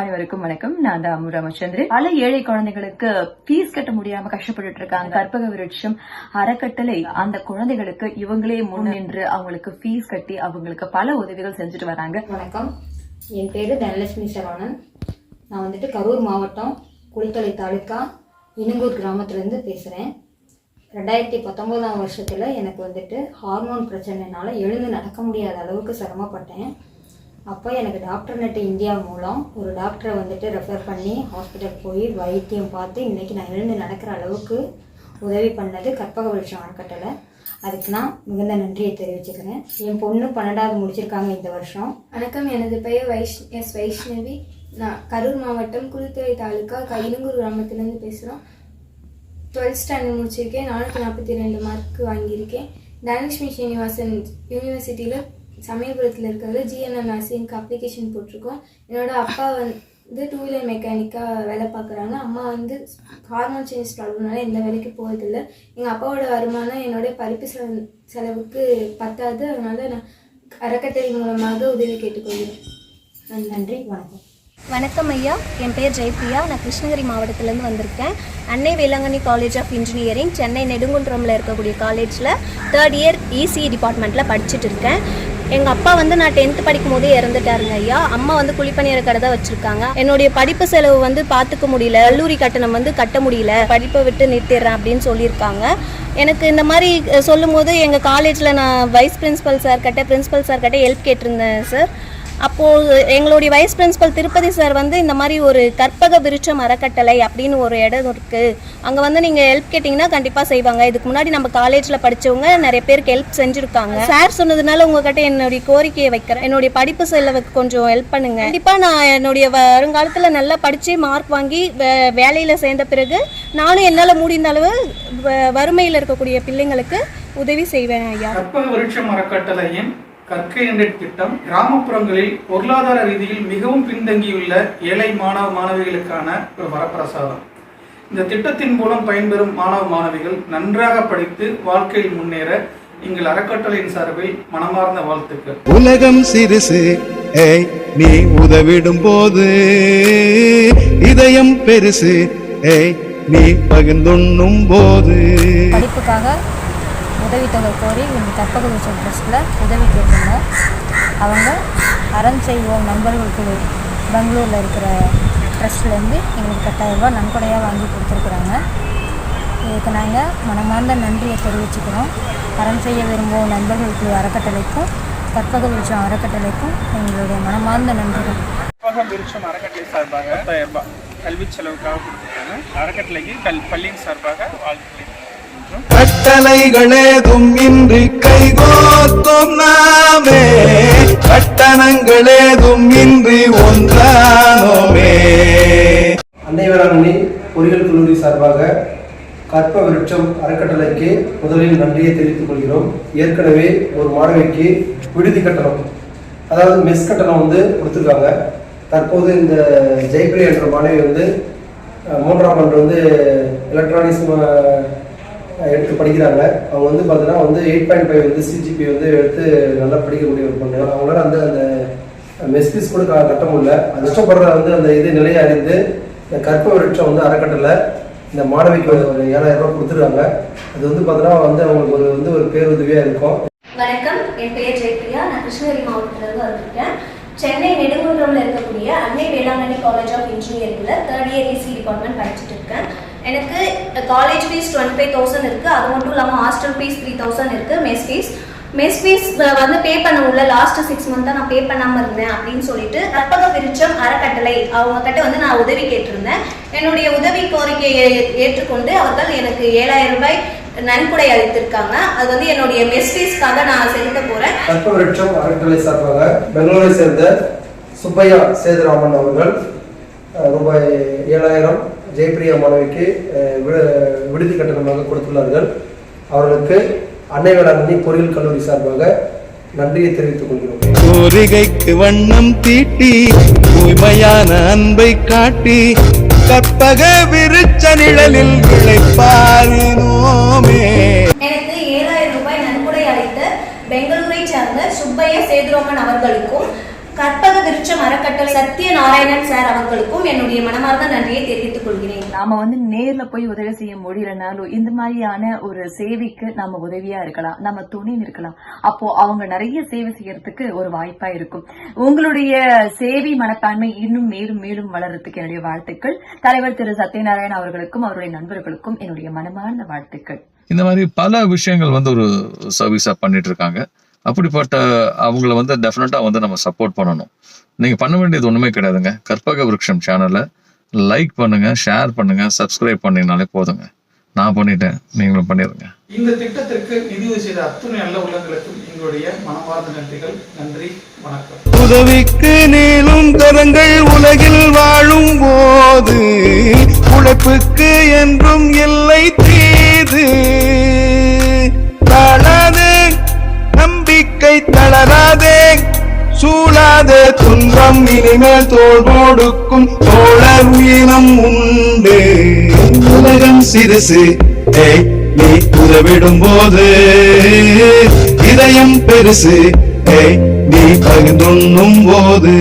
அனைவருக்கும் வணக்கம். நான் தான் அமு ராமச்சந்திரன் பல ஏழை குழந்தைகளுக்கு ஃபீஸ் கட்ட முடியாம கஷ்டப்பட்டுட்டு இருக்காங்க. கற்பக விருட்சம் அறக்கட்டளை அந்த குழந்தைகளுக்கு இவங்களே முன்னின்று அவங்களுக்கு ஃபீஸ் கட்டி அவங்களுக்கு பல உதவிகள் செஞ்சுட்டு வராங்க. வணக்கம். என் பேர் தனலட்சுமி சரவணன். நான் வந்துட்டு கரூர் மாவட்டம் குளித்தலை தாலுக்கா இனுங்கூர் கிராமத்துலேருந்து பேசுகிறேன் ரெண்டாயிரத்தி பத்தொம்போதாம் வருஷத்தில் எனக்கு வந்துட்டு ஹார்மோன் பிரச்சனைனால எழுந்து நடக்க முடியாத அளவுக்கு சிரமப்பட்டேன். அப்போ எனக்கு டாக்டர் நெட் இந்தியா மூலம் ஒரு டாக்டரை வந்துட்டு ரெஃபர் பண்ணி ஹாஸ்பிட்டல் போய் வைத்தியம் பார்த்து இன்றைக்கி நான் எழுந்து நடக்கிற அளவுக்கு உதவி பண்ணது கற்பக விருட்சம் அறக்கட்டளை. அதுக்கு நான் மிகுந்த நன்றியை தெரிவிச்சுக்கிறேன். என் பொண்ணு பன்னெண்டாவது முடிச்சிருக்காங்க இந்த வருஷம். வணக்கம். எனது பெயர் வைஷ் எஸ் வைஷ்ணவி. நான் கரூர் மாவட்டம் குளித்துறை தாலுக்கா கையிலுங்கூர் கிராமத்துலேருந்து பேசுகிறோம் டுவெல்த் ஸ்டாண்டர்ட் முடிச்சிருக்கேன். நானூற்றி நாற்பத்தி ரெண்டு மார்க் வாங்கியிருக்கேன். தனலட்சுமி ஸ்ரீனிவாசன் யூனிவர்சிட்டியில் சமயபுரத்தில் இருக்கிறது ஜிஎன்எம் நர்சிங்க்கு அப்ளிகேஷன் போட்டிருக்கோம். என்னோட அப்பா வந்து டூ வீலர் மெக்கானிக்காக வேலை பார்க்குறாங்க. அம்மா வந்து ஹார்மோன் சேஞ்ச் ப்ராப்ளம்னால எந்த வேலைக்கு போகிறதில்ல எங்கள் அப்பாவோட வருமானம் என்னோட படிப்பு செலவு செலவுக்கு பத்தாது. அதனால நான் அறக்கட்டளை மூலமாக உதவி கேட்டுக்கொள்கிறேன். நன்றி. வணக்கம். வணக்கம் ஐயா. என் பேர் ஜெயப்ரியா நான் கிருஷ்ணகிரி மாவட்டத்திலேருந்து வந்திருக்கேன். Annai Velankanni college of engineering Chennai நெடுங்குன்றமில் இருக்கக்கூடிய காலேஜில் தேர்ட் இயர் இசி டிபார்ட்மெண்ட்டில் படிச்சுட்டு இருக்கேன். எங்கள் அப்பா வந்து நான் டென்த்து படிக்கும் போதே இறந்துட்டாருங்க ஐயா. அம்மா வந்து குழிப்பணியார கடை தான் வச்சுருக்காங்க. என்னுடைய படிப்பு செலவு வந்து பார்த்துக்க முடியல. கல்லூரி கட்டணம் வந்து கட்ட முடியல. படிப்பை விட்டு நிறுத்திடுறேன் அப்படின்னு சொல்லியிருக்காங்க. எனக்கு இந்த மாதிரி சொல்லும்போது எங்கள் காலேஜில் நான் வைஸ் பிரின்சிபல் சார் கிட்ட பிரின்சிபல் சார் கிட்ட ஹெல்ப் கேட்டிருந்தேன் சார் அப்போது எங்களுடைய வைஸ் பிரின்சிபல் திருப்பதி சார் வந்து இந்த மாதிரி ஒரு கற்பக விருட்சம் அறக்கட்டளை அப்படின்னு ஒரு இடம் இருக்குது அங்கே வந்து நீங்கள் ஹெல்ப் கேட்டிங்கன்னா கண்டிப்பாக செய்வாங்க. இதுக்கு முன்னாடி நம்ம காலேஜில் படித்தவங்க நிறைய பேருக்கு ஹெல்ப் செஞ்சுருக்காங்க. சார் சொன்னதுனால உங்ககிட்ட என்னுடைய கோரிக்கையை வைக்கிறேன். என்னுடைய படிப்பு செலவுக்கு கொஞ்சம் ஹெல்ப் பண்ணுங்க. கண்டிப்பாக நான் என்னுடைய வருங்காலத்தில் நல்லா படித்து மார்க் வாங்கி வே- வேலையில் சேர்ந்த பிறகு நானும் என்னால் முடிந்த அளவு வ- வறுமையில் இருக்கக்கூடிய பிள்ளைங்களுக்கு உதவி செய்வேன் ஐயா. கற்பக விருட்சம் அறக்கட்டளையின் கற்கை என்ற திட்டம் கிராமப்புறங்களில் பொருளாதார ரீதியில் மிகவும் பின்தங்கியுள்ள ஏழை மாணவ மாணவிகளுக்கான ஒரு வரப்பிரசாதம். இந்த திட்டத்தின் மூலம் பயன்பெறும் மாணவ மாணவிகள் நன்றாக படித்து வாழ்க்கையில் முன்னேற எங்கள் அறக்கட்டளையின் சார்பில் மனமார்ந்த வாழ்த்துக்கள். உலகம் சிறுசு ஏய் நீ உதவிடும் போது இதயம் பெருசு ஏய் நீ பகிர்ந்துண்ணும் போது படிப்புக்காக உதவித்தொகை கோரி இந்த கற்பக விருட்சம் ட்ரஸ்ட்டில் உதவி கேட்டிருந்தோம் அவங்க அறம் செய்வோம் நண்பர்கள் குழு பெங்களூரில் இருக்கிற ட்ரஸ்ட்லேருந்து எங்களுக்கு எட்டாயிரம் ரூபாய் நன்கொடையாக வாங்கி கொடுத்துருக்குறாங்க. இதுக்கு நாங்கள் மனமார்ந்த நன்றியை தெரிவிச்சுக்கிறோம். அறம் செய்ய விரும்பும் நண்பர்கள் குழு அறக்கட்டளைக்கும் கற்பக விருட்சம் அறக்கட்டளைக்கும் எங்களுடைய மனமார்ந்த நன்றிகள். கற்பக விருட்சம் அறக்கட்டளை சார்பாக பத்தாயிரம் ரூபாய் கல்வி செலவுக்காக கொடுத்துருக்காங்க. அறக்கட்டளைக்கு கல் பள்ளியின் சார்பாக வாழ்த்துக்களை. கட்டளைகளேதும் இன்றி கைகோத்தும் நாமே. கட்டணங்களேதும் இன்றி ஒன்றானோமே. அன்னை வேளாங்கண்ணி பொறியியல் கல்லூரி சார்பாக கற்ப விருட்சம் அறக்கட்டளைக்கு முதலில் நன்றியை தெரிவித்துக் கொள்கிறோம். ஏற்கனவே ஒரு மாணவிக்கு விடுதி கட்டணம் அதாவது மெஸ் கட்டணம் வந்து கொடுத்துருக்காங்க. தற்போது இந்த ஜெயபிரியா என்ற மாணவி வந்து மூன்றாம் ஆண்டு வந்து எலக்ட்ரானிக்ஸ் எடுத்து படிக்கிறாங்க. அவங்க வந்து பார்த்தீங்கன்னா வந்து எயிட் பாயிண்ட் ஃபைவ் வந்து சிஜிபி வந்து எடுத்து நல்லா படிக்கக்கூடிய ஒரு பொண்ணு. அவங்களால அந்த அந்த மெஸ்பீஸ் கூட கட்ட முடியல. கஷ்டப்படுற வந்து அந்த இது நிலையை அறிந்து இந்த கற்ப விருட்சம் வந்து அறக்கட்டளை இந்த மாணவிக்கு ஒரு ஏழாயிரம் ரூபாய் கொடுத்துருக்காங்க. அது வந்து பார்த்தீங்கன்னா வந்து அவங்களுக்கு ஒரு வந்து ஒரு பேருதவியாக இருக்கும். வணக்கம். என் பெயர் ஜெயப்பிரியா. நான் கிருஷ்ணகிரி மாவட்டத்திலிருந்து வந்திருக்கேன். சென்னை நெடுங்குன்றம்ல இருக்கக்கூடிய அன்னை வேளாங்கண்ணி காலேஜ் ஆஃப் இன்ஜினியரிங்ல தேர்ட் இயர் இசி டிபார்ட்மெண்ட் படிச்சுட்டு இருக்கேன். எனக்கு college fees twenty five thousand இருக்குது அது மட்டும் இல்லாமல் ஹாஸ்டல் ஃபீஸ் த்ரீ தௌசண்ட் இருக்கு மெஸ் ஃபீஸ் மெஸ் ஃபீஸ் வந்து பே பண்ண முடியல லாஸ்ட் சிக்ஸ் மந்த்தாக நான் பே பண்ணாமல் இருந்தேன் அப்படின்னு சொல்லிட்டு கற்பக விருட்சம் அறக்கட்டளை அவங்க கிட்ட வந்து நான் உதவி கேட்டிருந்தேன். என்னுடைய உதவி கோரிக்கையை ஏற்றுக்கொண்டு அவர்கள் எனக்கு ஏழாயிரம் ரூபாய் நன்கொடை அளித்திருக்காங்க. அது வந்து என்னுடைய மெஸ் ஃபீஸ்க்காக நான் செலுத்த போறேன். கற்ப விருட்சம் அறக்கட்டளை சார்பாக பெங்களூரை சேர்ந்த சுப்பையா சேதுராமன் அவர்கள் ரூபாய் ஏழாயிரம் ஜெயப்பிரியா மாணவிக்கு விடுதி கட்டணமாக கொடுத்துள்ளார்கள். அவர்களுக்கு அன்னை வேளாங்கண்ணி பொறியியல் கல்லூரி சார்பாக நன்றியை தெரிவித்துக் கொள்கிறோம். கோரிகைக்கு வண்ணம் தீட்டி தூய்மையான அன்பை காட்டி கற்பக விருச்ச நிழலில் விளைப்பாரினோமே எனக்கு ஏழாயிரம் ரூபாய் நன்கொடை அளித்த பெங்களூரை சார்ந்த சுப்பையா சேதுராமன் அவர்களுக்கும் கற்பக விருட்சம் அறக்கட்டளை சத்யநாராயணன் சார் அவர்களுக்கும் என்னுடைய மனமார்ந்த நன்றியை தெரிவித்துக் கொள்கிறேன். நாம வந்து நேர்ல போய் உதவி செய்ய முடியலனாலும் இந்த மாதிரியான ஒரு சேவைக்கு நாம உதவியா இருக்கலாம். நம்ம துணை இருக்கலாம். அப்போ அவங்க நிறைய சேவை செய்யறதுக்கு ஒரு வாய்ப்பா இருக்கும். உங்களுடைய சேவை மனப்பான்மை இன்னும் மேலும் மேலும் வளர்றதுக்கு என்னுடைய வாழ்த்துக்கள். தலைவர் திரு சத்யநாராயணன் அவர்களுக்கும் அவருடைய நண்பர்களுக்கும் என்னுடைய மனமார்ந்த வாழ்த்துக்கள். இந்த மாதிரி பல விஷயங்கள் வந்து ஒரு சர்வீஸா பண்ணிட்டு இருக்காங்க. அப்படிப்பட்ட அவங்கள வந்து டெஃபினட்டா வந்து நம்ம சப்போர்ட் பண்ணணும். நீங்க பண்ண வேண்டியது ஒண்ணுமே கிடையாதுங்க. கற்பக விருட்சம் சேனலை லைக் பண்ணுங்க ஷேர் பண்ணுங்க சப்ஸ்கிரைப் பண்ணீங்கனாலே போதுங்க. நான் பண்ணிட்டேன் நீங்களும் பண்ணிடுங்க இந்த திட்டத்திற்கு நிதியுதவி செய்த அத்துணை நல்ல உள்ளங்களுக்கும் எங்களுடைய மனமார்ந்த நன்றிகள். நன்றி வணக்கம். உதவிக்கு நீளும் கரங்கள் உலகில் வாழும் போது உழைப்புக்கு என்றும் இல்லை சூழாதே துன்பம் இனிமேல் தோல் போடுக்கும். தோழர் வீரம் உண்டு. உலகம் சிறுசு. நீ உதவிடும் போது இதயம் பெருசு. நீ பகிர்ந்துண்ணும் போது